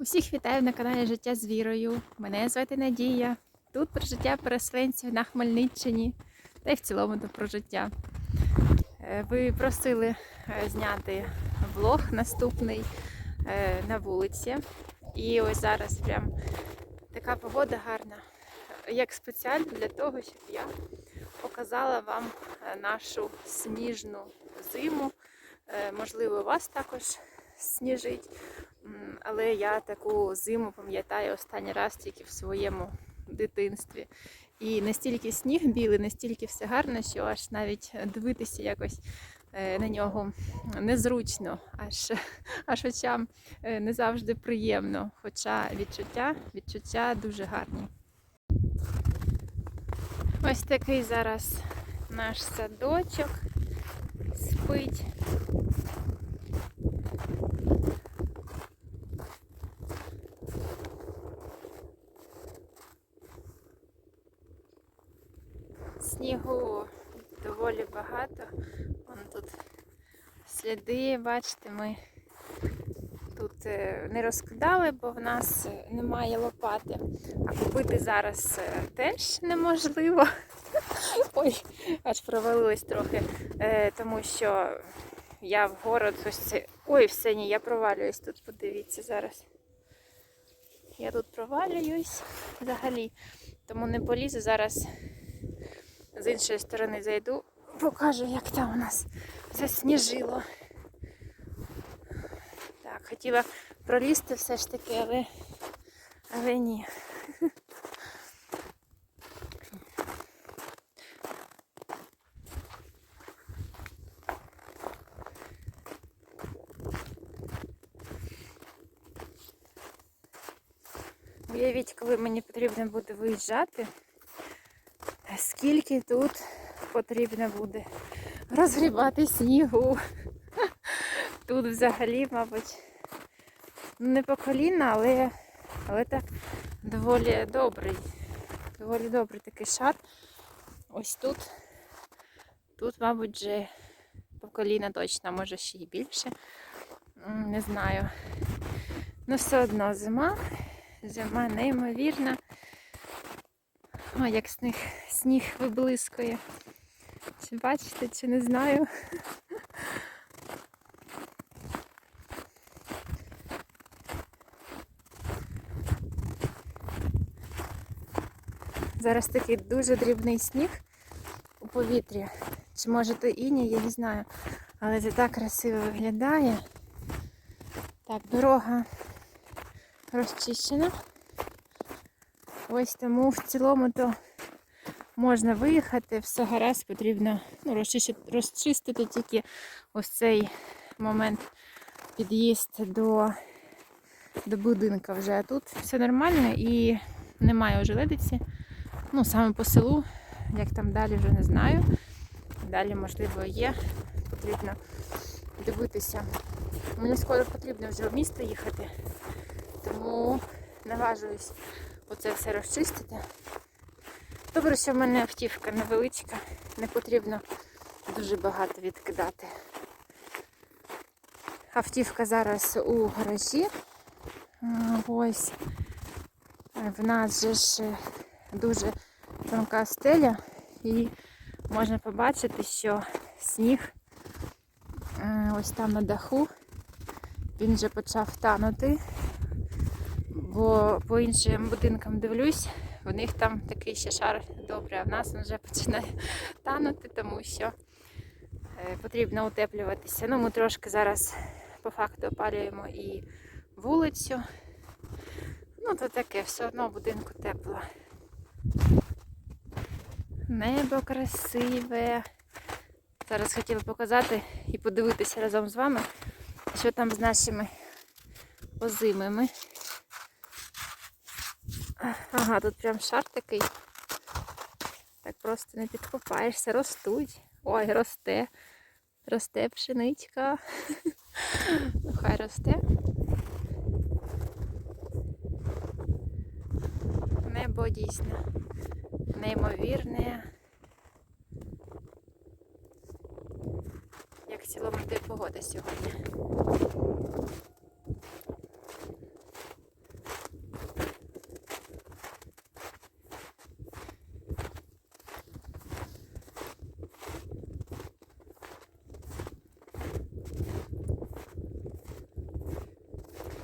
Усіх вітаю на каналі Життя з вірою. Мене звати Надія. Тут про життя переселенців на Хмельниччині та й в цілому то про життя. Е, Ви просили е, зняти влог наступний е, на вулиці. І ось зараз прям така погода гарна, як спеціально для того, щоб я показала вам нашу сніжну зиму. Можливо, вас також сніжить. Але я таку зиму пам'ятаю останній раз тільки в своєму дитинстві. І настільки сніг білий, настільки все гарно, що аж навіть дивитися якось е, на нього незручно, аж, аж очам е, не завжди приємно. Хоча відчуття, відчуття дуже гарні. Ось такий зараз наш садочок спить. Снігу доволі багато. Вон тут сліди, бачите, ми тут е, не розкидали, бо в нас е, немає лопати. А купити зараз е, теж неможливо. Ой, аж провалилась трохи, тому що я в город ось це. Ой, все ні, я провалююсь тут, подивіться зараз. Я тут провалююсь взагалі, тому не полізу зараз з іншої сторони зайду, покажу, як там у нас засніжило. Так, хотіла пролізти все ж таки, але, але ні. Уявіть, коли мені потрібно буде виїжджати, скільки тут потрібно буде розгрібати снігу. Тут взагалі, мабуть, не по коліна, але, але так доволі добрий. Доволі добрий такий шар. Ось тут. Тут, мабуть, вже по коліна точно, може ще й більше. Не знаю. Ну, все одно зима. Зима неймовірна. О, як сніг, сніг виблискує. Чи бачите, чи не знаю. Зараз такий дуже дрібний сніг у повітрі. Чи може то іній, я не знаю. Але це так красиво виглядає. Так, дорога розчищена. Ось тому в цілому то можна виїхати, все гаразд, потрібно ну, розчистити, розчистити тільки ось цей момент під'їзд до, до будинка вже. А тут все нормально і немає ожеледиці. Ну, саме по селу, як там далі вже не знаю. Далі, можливо, є. Потрібно дивитися. Мені скоро потрібно вже в місто їхати, тому наважуюсь оце все розчистити. Добре, що в мене автівка невеличка, не потрібно дуже багато відкидати. Автівка зараз у гаражі. Ось в нас же ж дуже тонка стеля і можна побачити, що сніг е, ось там на даху, він вже почав танути, бо по іншим будинкам дивлюсь, у них там такий ще шар добрий, а в нас він вже починає танути, тому що е, потрібно утеплюватися. Ну, ми трошки зараз по факту опалюємо і вулицю. Ну, то таке, все одно в будинку тепло. Небо красиве. Зараз хотіла показати і подивитися разом з вами, що там з нашими озимими. Ага, тут прям шар такий. Так просто не підкопаєшся, ростуть. Ой, росте. Росте пшеничка. Ну, хай росте. Небо дійсно неймовірне. Як в цілому йде погода сьогодні.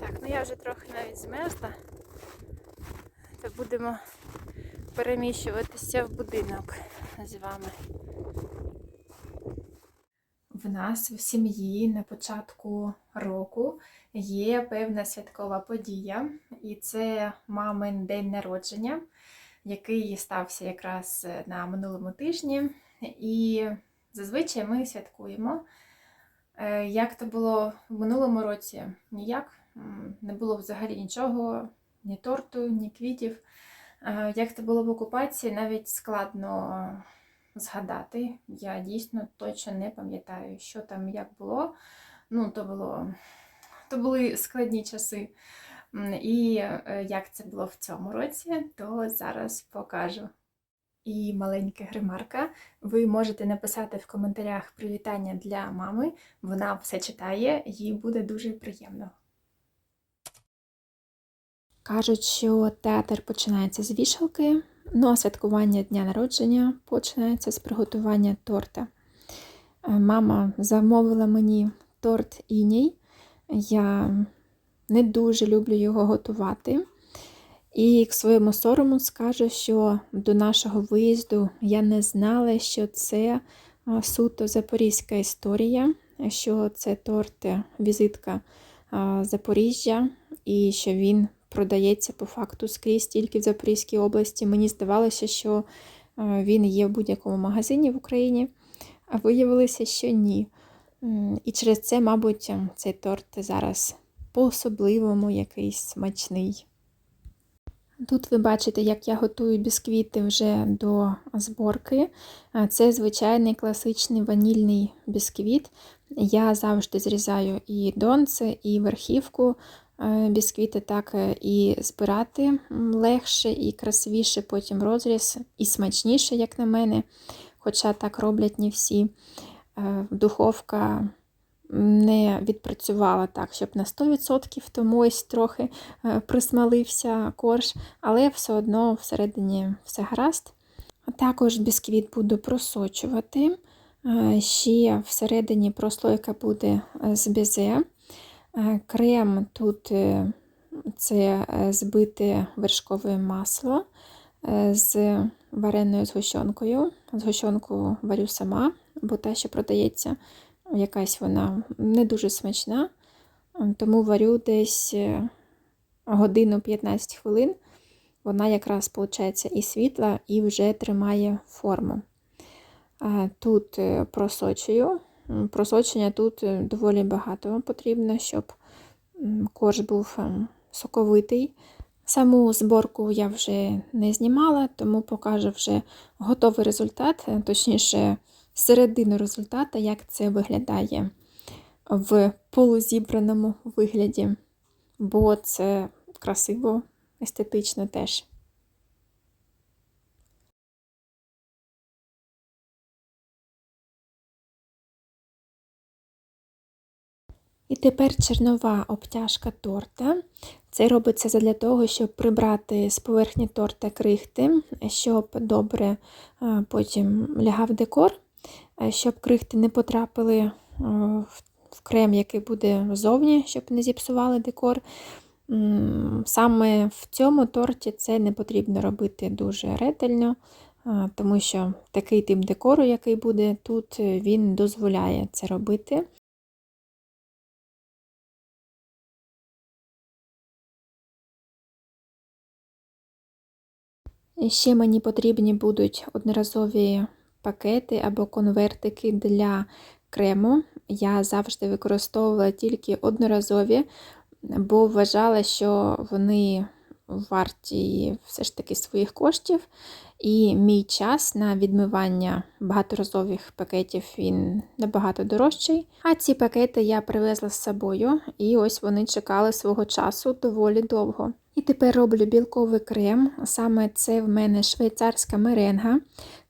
Так, ну я вже трохи навіть змерзла, то будемо переміщуватися в будинок з вами. В нас в сім'ї на початку року є певна святкова подія, і це мамин день народження, який стався якраз на минулому тижні. І зазвичай ми святкуємо. Е, Як то було в минулому році? Ніяк. Не було взагалі нічого, ні торту, ні квітів. Е, Як це було в окупації, навіть складно згадати. Я дійсно точно не пам'ятаю, що там як було. Ну, то було то були складні часи. І е, як це було в цьому році, то зараз покажу. І маленька гримарка. Ви можете написати в коментарях привітання для мами. Вона все читає, їй буде дуже приємно. Кажуть, що театр починається з вішалки, ну а святкування дня народження починається з приготування торта. Е, Мама замовила мені торт іній. Я не дуже люблю його готувати. І к своєму сорому скажу, що до нашого виїзду я не знала, що це суто запорізька історія, що це торт е, візитка Запоріжжя, і що він продається по факту скрізь тільки в Запорізькій області. Мені здавалося, що він є в будь-якому магазині в Україні, а виявилося, що ні. І через це, мабуть, цей торт зараз по-особливому якийсь смачний. Тут ви бачите, як я готую бісквіти вже до зборки. Це звичайний класичний ванільний бісквіт. Я завжди зрізаю і донце, і верхівку е, бісквіти, так е, і збирати легше і красивіше потім розріз, і смачніше, як на мене, хоча так роблять не всі. Е, Духовка не відпрацювала так, щоб на 100%, тому ось трохи е, присмалився корж, але все одно всередині все гаразд. Також бісквіт буду просочувати. Е, Ще всередині прослойка буде е, з безе. Е, Крем тут е, це е, збите вершкове масло з вареною згущенкою. Згущенку варю сама, бо та, що продається, якась вона не дуже смачна, тому варю десь годину 15 хвилин. Вона якраз, виходить, і світла, і вже тримає форму. Тут просочую. Просочення тут е, доволі багато потрібно, щоб корж був ем, соковитий. Саму зборку я вже не знімала, тому покажу вже готовий результат, е, точніше, середину результату, як це виглядає в полузібраному вигляді, бо це красиво, естетично теж. І тепер чернова обтяжка торта. Це робиться задля того, щоб прибрати з поверхні торта крихти, щоб добре е, потім лягав декор, е, щоб крихти не потрапили е, в- крем, який буде ззовні, щоб не зіпсували декор. Саме в цьому торті це не потрібно робити дуже ретельно, тому що такий тип декору, який буде тут, він дозволяє це робити. Ще мені потрібні будуть одноразові пакети або конвертики для крему. Я завжди використовувала тільки одноразові, бо вважала, що вони варті все ж таки своїх коштів. І мій час на відмивання багаторазових пакетів він набагато дорожчий. А ці пакети я привезла з собою, і ось вони чекали свого часу доволі довго. І тепер роблю білковий крем. Саме це в мене швейцарська меренга.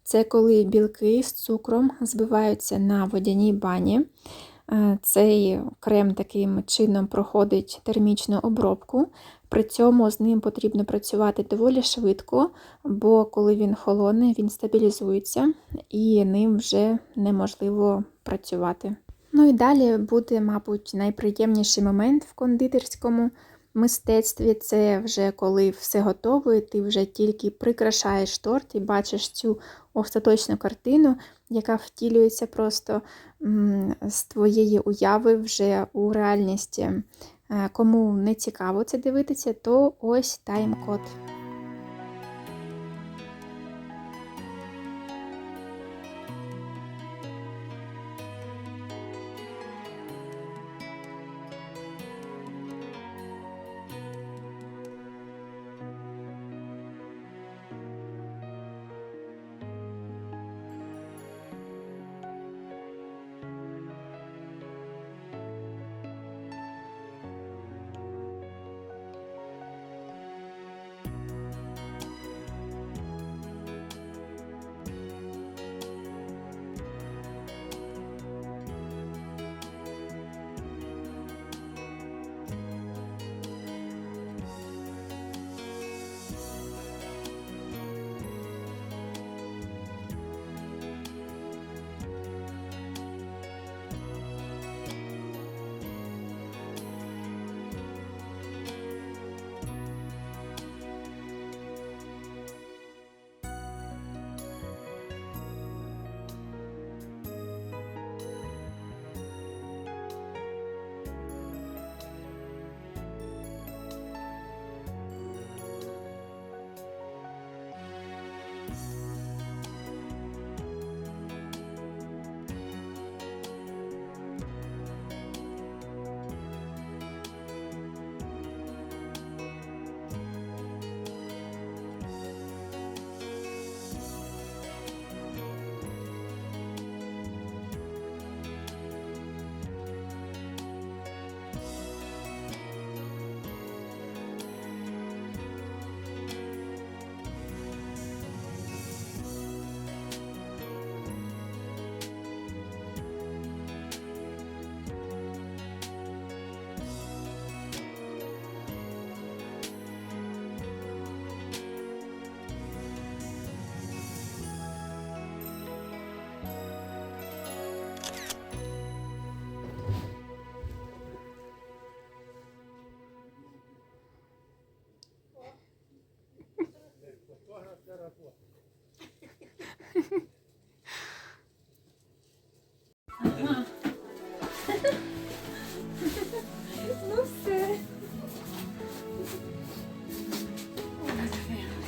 Це коли білки з цукром збиваються на водяній бані. Е, Цей крем таким чином проходить термічну обробку. При цьому з ним потрібно працювати доволі швидко, бо коли він холодний, він стабілізується і ним вже неможливо працювати. Ну і далі буде, мабуть, найприємніший момент в кондитерському. мистецтві це вже коли все готово, і ти вже тільки прикрашаєш торт і бачиш цю остаточну картину, яка втілюється просто з твоєї уяви вже у реальність. Е, Кому не цікаво це дивитися, то ось тайм-код.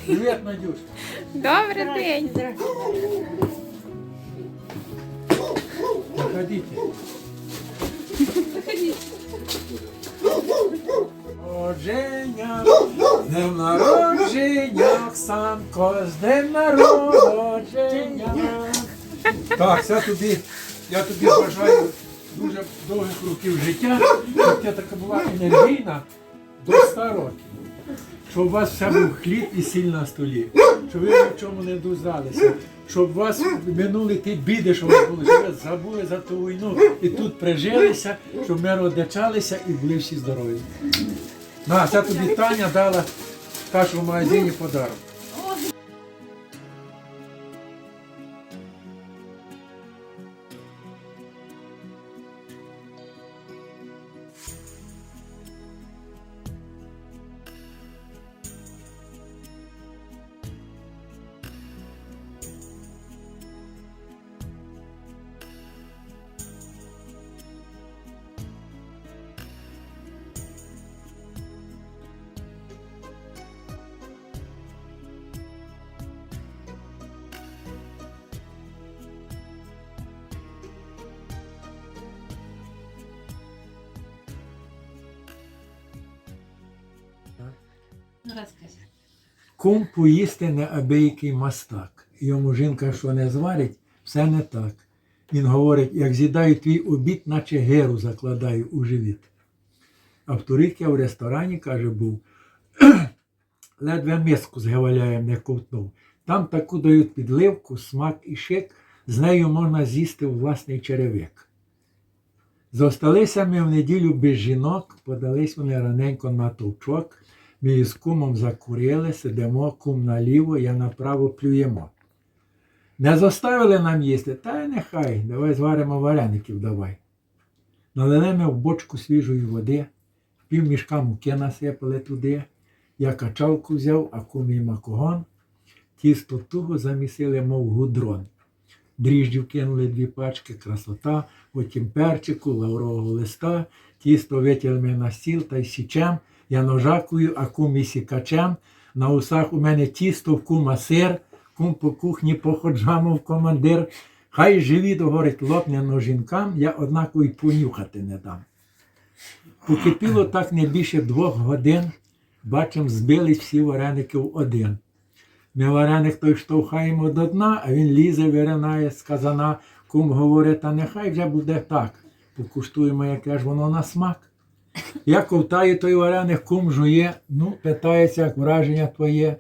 Привет, Надюш. Добрий день. Заходите. Народження, з днем народження, Оксанко, з днем народження. Так, це тобі, я тобі бажаю дуже довгих років життя, щоб ти така була енергійна до 100 років. Щоб у вас все був хліб і сіль на столі, щоб ви в чому не дозналися, щоб у вас минули ті біди, що ви були, щоб ви забули за ту війну і тут прижилися, щоб ми родичалися і були всі здорові. На, це тобі Таня дала та, що в магазині подарок. Кум поїсти неабиякий мастак. Йому жінка, що не зварить, все не так. Він говорить, як з'їдаю твій обід, наче геру закладаю у живіт. А в ресторані, каже, був, ледве миску з геваляєм не ковтнув. Там таку дають підливку, смак і шик, з нею можна з'їсти у власний черевик. Зосталися ми в неділю без жінок, подались вони раненько на товчок. Ми із кумом закурили, сидимо, кум наліво, я направо плюємо. Не заставили нам їсти, та й нехай, давай зваримо вареників давай. Налили ми в бочку свіжої води, пів мішка муки насипали туди. Я качалку взяв, а кумій макогон. Тісто туго замісили, мов гудрон. Дріжджів кинули дві пачки, красота, потім перчику, лаврового листа, тісто витягли на стіл та й січем. Я ножакую, а кум і сікачем. На усах у мене тісто, в кума сир, кум по кухні походжа, мов командир. Хай живіт говорить лопняно жінкам, я однаково й понюхати не дам. Покипіло так не більше двох годин, бачимо, збились всі вареники в один. Ми вареник той штовхаємо до дна, а він лізе, виринає з казана. Кум говорить, та нехай вже буде так. Покуштуємо, яке ж воно на смак. Я ковтаю той вареник, кум жує, ну, питається, як враження твоє.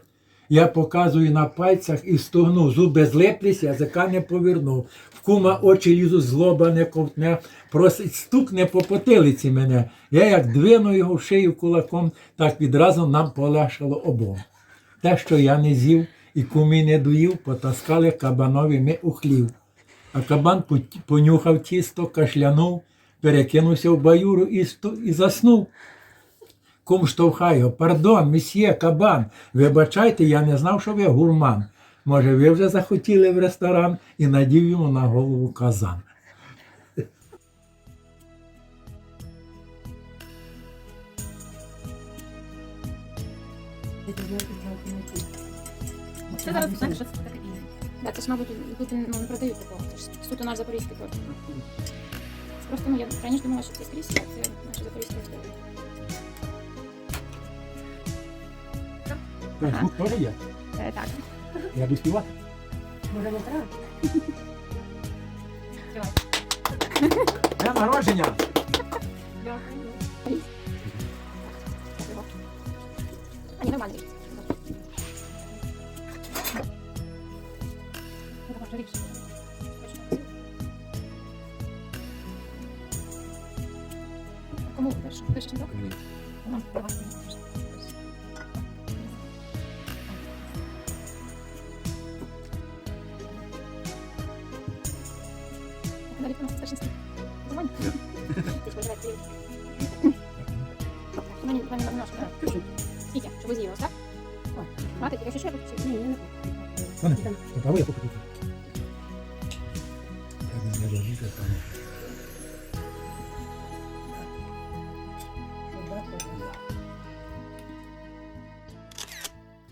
Я показую на пальцях і стогну, зуби злиплись, язика не повернув. В кума очі лізуть, злоба не ковтне, просить, стукне по потилиці мене. Я як двину його в шию кулаком, так відразу нам полегшало обом. Те, що я не з'їв і кумі не доїв, потаскали кабанові ми у хлів. А кабан понюхав тісто, кашлянув, перекинувся в баюру і, і заснув. Кум штовхає, пардон, месьє, кабан, вибачайте, я не знав, що ви гурман. Може, ви вже захотіли в ресторан і надів йому на голову казан. Це зараз знаєш, що це таке це ж, мабуть, тут ну, не продають такого. Ж суто наш запорізький торт. Просто ну, я раніше думала, що це скрізь, а це наша запорізька історія. Звук теж є. Е, так. Я буду співати. Може, не треба? Дня народження!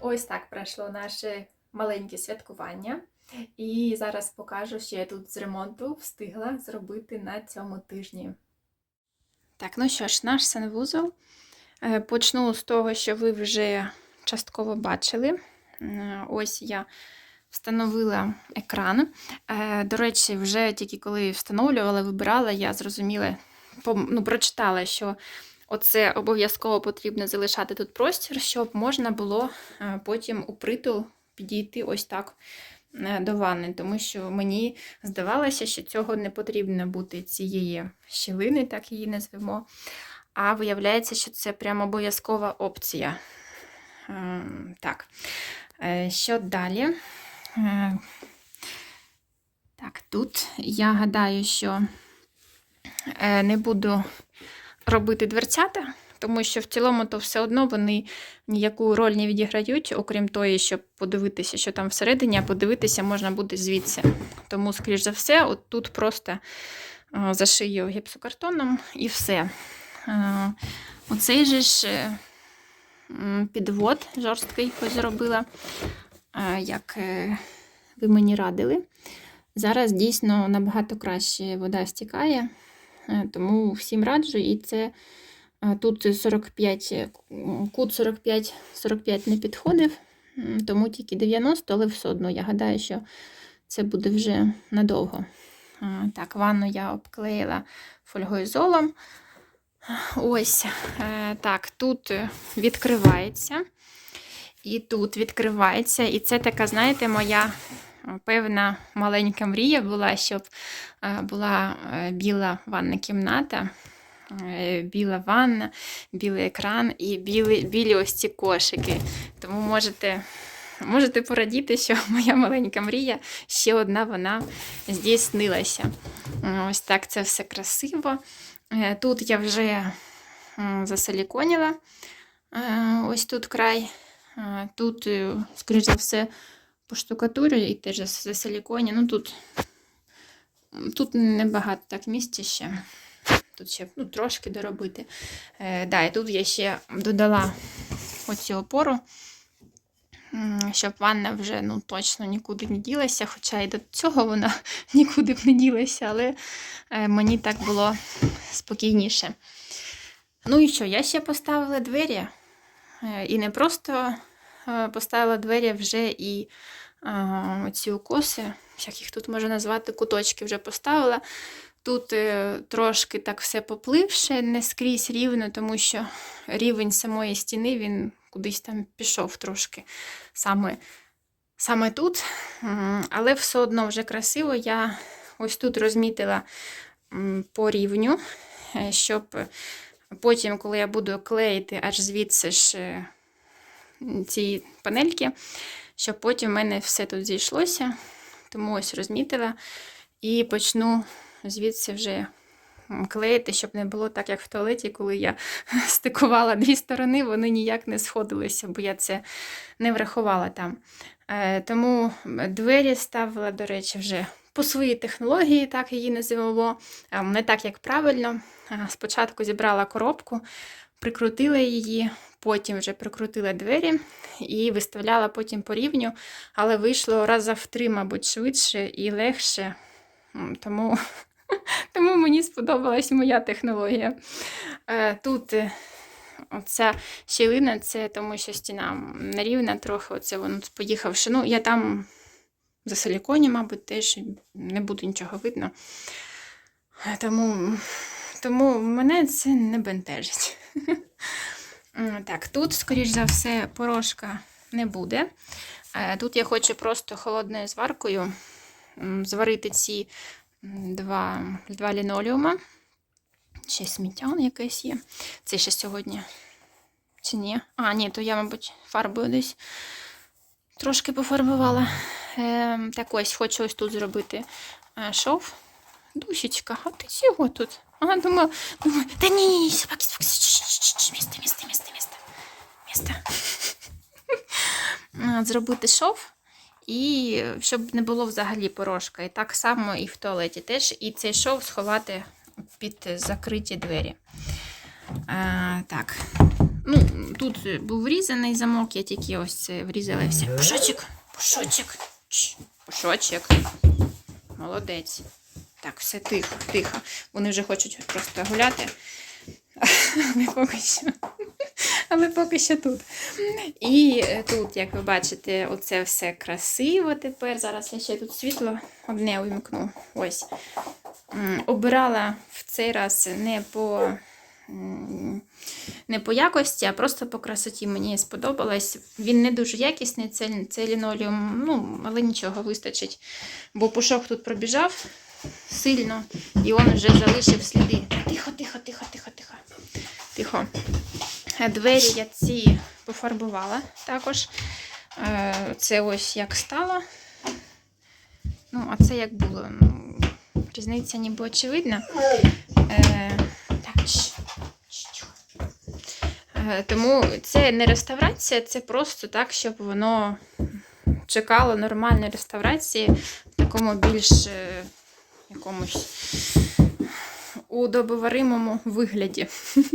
Ось так пройшло наше маленьке святкування. І зараз покажу, що я тут з ремонту встигла зробити на цьому тижні. Так, ну що ж, наш санвузол. Е, Почну з того, що ви вже частково бачили. Е, Ось я встановила екран. Е, До речі, вже тільки коли встановлювала, вибирала, я зрозуміла, ну, прочитала, що Оце обов'язково потрібно залишати тут простір, щоб можна було е, потім у притул підійти ось так е, до ванни, тому що мені здавалося, що цього не потрібно бути цієї щілини, так її назвемо. А виявляється, що це прямо обов'язкова опція. Ем, Так, що далі? Е, Так, тут я гадаю, що е, не буду робити дверцята, тому що в цілому то все одно вони ніяку роль не відіграють, окрім тої, щоб подивитися, що там всередині, а подивитися можна буде звідси. Тому, скоріш за все, от тут просто е, зашию гіпсокартоном і все. Оцей же ж підвод жорсткий зробила, як е, ви мені радили. Зараз дійсно набагато краще вода стікає. Е, Тому всім раджу, і це е, тут 45, е, кут 45, 45 не підходив, тому тільки 90, але все одно я гадаю, що це буде вже надовго. Так, ванну я обклеїла фольгоізолом. Ось так, тут відкривається. І тут відкривається. І це така, знаєте, моя е, певна маленька мрія була, щоб е, була е, біла ванна кімната, біла ванна, білий екран і білі, білі ось ці кошики. Тому можете. Можете порадіти, що моя маленька мрія ще одна вона здійснилася. Ось так це все красиво. Тут я вже засиліконіла. Ось тут край. Тут, е, скоріш за все, поштукатурю і теж зас- засиліконі. Ну тут, тут небагато так місця ще. Тут ще ну, трошки доробити. Е, да, і тут я ще додала оцю опору, щоб ванна вже ну, точно нікуди не ділася, хоча і до цього вона нікуди б не ділася, але е, мені так було спокійніше. Ну і що, я ще поставила двері. Е, І не просто е, поставила двері вже і е, ці укоси, як їх тут можна назвати, куточки вже поставила. Тут трошки так все попливше, не скрізь рівно, тому що рівень самої стіни він кудись там пішов трошки саме, саме тут. Але все одно вже красиво. Я ось тут розмітила по рівню, щоб потім, коли я буду клеїти аж звідси ж е, ці панельки, щоб потім в мене все тут зійшлося. Тому ось розмітила і почну звідси вже клеїти, щоб не було так, як в туалеті, коли я стикувала дві сторони, вони ніяк не сходилися, бо я це не врахувала там. Е, Тому двері ставила, до речі, вже по своїй технології, так її називало, Е, не так, як правильно. Спочатку зібрала коробку, прикрутила її, потім вже прикрутила двері і виставляла потім по рівню, але вийшло раза в три, мабуть, швидше і легше. Тому, тому мені сподобалась моя технологія. Е, Тут е, оця щілина, це тому що стіна нерівна трохи, оце воно поїхавши. Ну, я там за силіконі, мабуть, теж не буде нічого видно. Е, Тому, тому мене це не бентежить. Так, тут, скоріш за все, порошка не буде. Е, Тут я хочу просто холодною зваркою зварити ці два, два лінолеума. Ще сміття якесь є. Це ще сьогодні. Чи ні? А, ні, то я, мабуть, фарбою десь трошки пофарбувала. Е, так ось хочу ось тут зробити е, шов. Дусічка, а ти чого тут? А, думаю, думаю, та ні, ні, ні, собаки, собаки, місце, місце, місце, місце, місце. Зробити шов. І щоб не було взагалі порошка. І так само і в туалеті теж. І цей шов сховати під закриті двері. А, так. Ну, тут був врізаний замок, я тільки ось це врізала і все. Пушочок, пушочок, пушочок. Молодець. Так, все тихо, тихо. Вони вже хочуть просто гуляти. Але поки що. Але поки що тут. І е, тут, як ви бачите, оце все красиво тепер. Зараз я ще тут світло одне увімкну. Ось. Обирала в цей раз не по, не по якості, а просто по красоті. Мені сподобалось. Він не дуже якісний, це, це лінолеум, ну, але нічого вистачить. Бо пушок тут пробіжав сильно, і він вже залишив сліди. Тихо, тихо, тихо, тихо, тихо. Тихо. Е, Двері я ці пофарбувала також. Е, Це ось як стало. Ну, а це як було. Ну, різниця ніби очевидна. Е, Так, Тому це не реставрація, це просто так, щоб воно чекало нормальної реставрації в такому більш якомусь удобоваримому вигляді.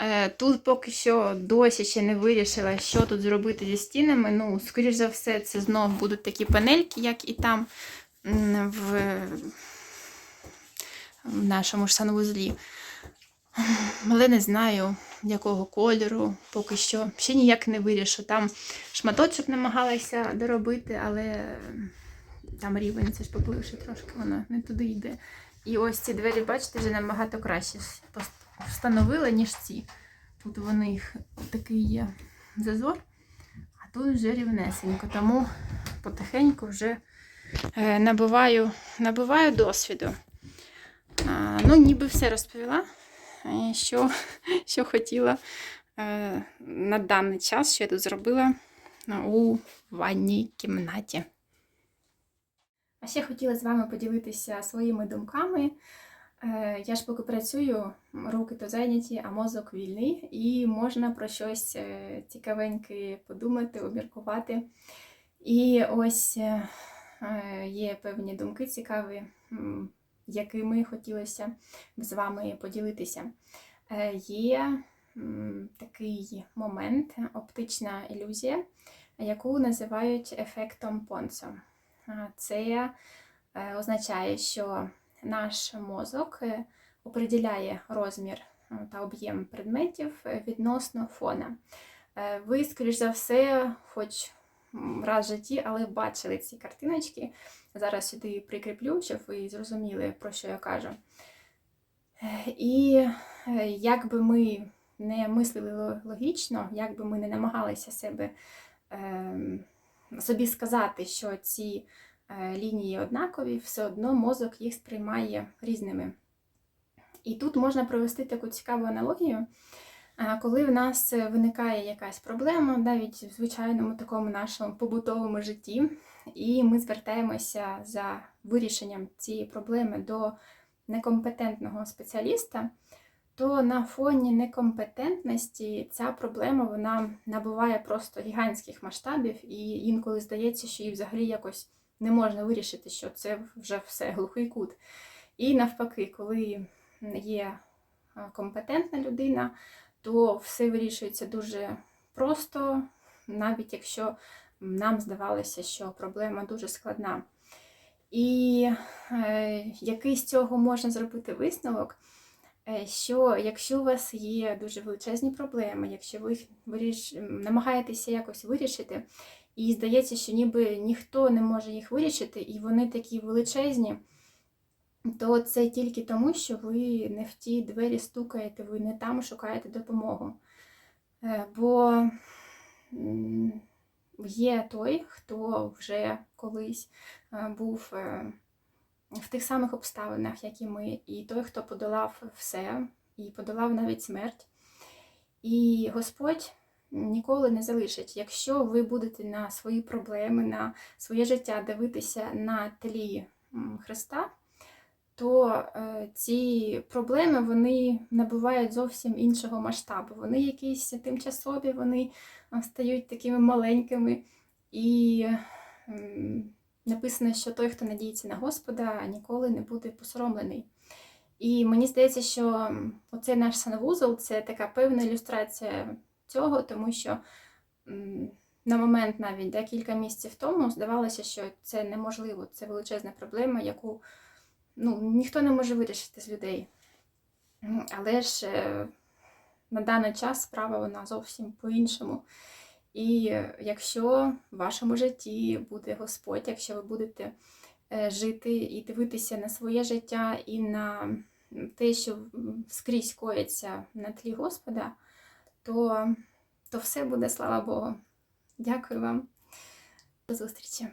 Е, Тут поки що досі ще не вирішила, що тут зробити зі стінами. Ну, скоріш за все, це знов будуть такі панельки, як і там в, в нашому ж санвузлі. Але не знаю, якого кольору, поки що ще ніяк не вирішу. Там шматочок намагалася доробити, але там рівень це ж попливши трошки, воно не туди йде. І ось ці двері, бачите, вже набагато краще встановили, ніж ці. Тут у них такий є зазор, а тут вже рівнесенько. Тому потихеньку вже е, набиваю, набиваю досвіду. Ну, ніби все розповіла, е, що, що хотіла е, на даний час, що я тут зробила у ванній кімнаті. А ще хотіла з вами поділитися своїми думками Е, Я ж поки працюю, руки то зайняті, а мозок вільний, і можна про щось е, цікавеньке подумати, обміркувати. І ось е, є певні думки цікаві, якими хотілося б з вами поділитися. Є такий момент, оптична ілюзія, яку називають ефектом Понсо. Це е, означає, що наш мозок е, определяє розмір е, та об'єм предметів відносно фона. Ви, скоріш за все, хоч раз в житті, але бачили ці картиночки. Зараз сюди прикріплю, щоб ви зрозуміли, про що я кажу. І як би ми не мислили логічно, як би ми не намагалися себе, ем, собі сказати, що ці е, лінії однакові, все одно мозок їх сприймає різними. І тут можна провести таку цікаву аналогію, коли в нас виникає якась проблема, навіть в звичайному такому нашому побутовому житті, і ми звертаємося за вирішенням цієї проблеми до некомпетентного спеціаліста, то на фоні некомпетентності ця проблема вона набуває просто гігантських масштабів, і інколи здається, що її взагалі якось не можна вирішити, що це вже все глухий кут. І навпаки, коли є е, компетентна людина, то все вирішується дуже просто, навіть якщо нам здавалося, що проблема дуже складна. І е, який з цього можна зробити висновок, що якщо у вас є дуже величезні проблеми, якщо ви їх виріш... намагаєтеся якось вирішити, і здається, що ніби ніхто не може їх вирішити, і вони такі величезні, то це тільки тому, що ви не в ті двері стукаєте, ви не там шукаєте допомогу. Е, Бо є той, хто вже колись е, був е, в тих самих обставинах, як і ми, і той, хто подолав все, і подолав навіть смерть. І Господь ніколи не залишить. Якщо ви будете на свої проблеми, на своє життя дивитися на тлі Христа, то е, ці проблеми вони набувають зовсім іншого масштабу. Вони якісь тимчасові, вони стають такими маленькими. І написано, що той, хто надіється на Господа, ніколи не буде посоромлений. І мені здається, що оцей наш санвузол це така певна ілюстрація цього, тому що на момент навіть декілька місяців тому здавалося, що це неможливо, це величезна проблема, яку ну, ніхто не може вирішити з людей. Але ж е, на даний час справа вона зовсім по-іншому. І якщо в вашому житті буде Господь, якщо ви будете е, жити і дивитися на своє життя і на те, що скрізь коїться на тлі Господа, то, то все буде, слава Богу. Дякую вам. До зустрічі!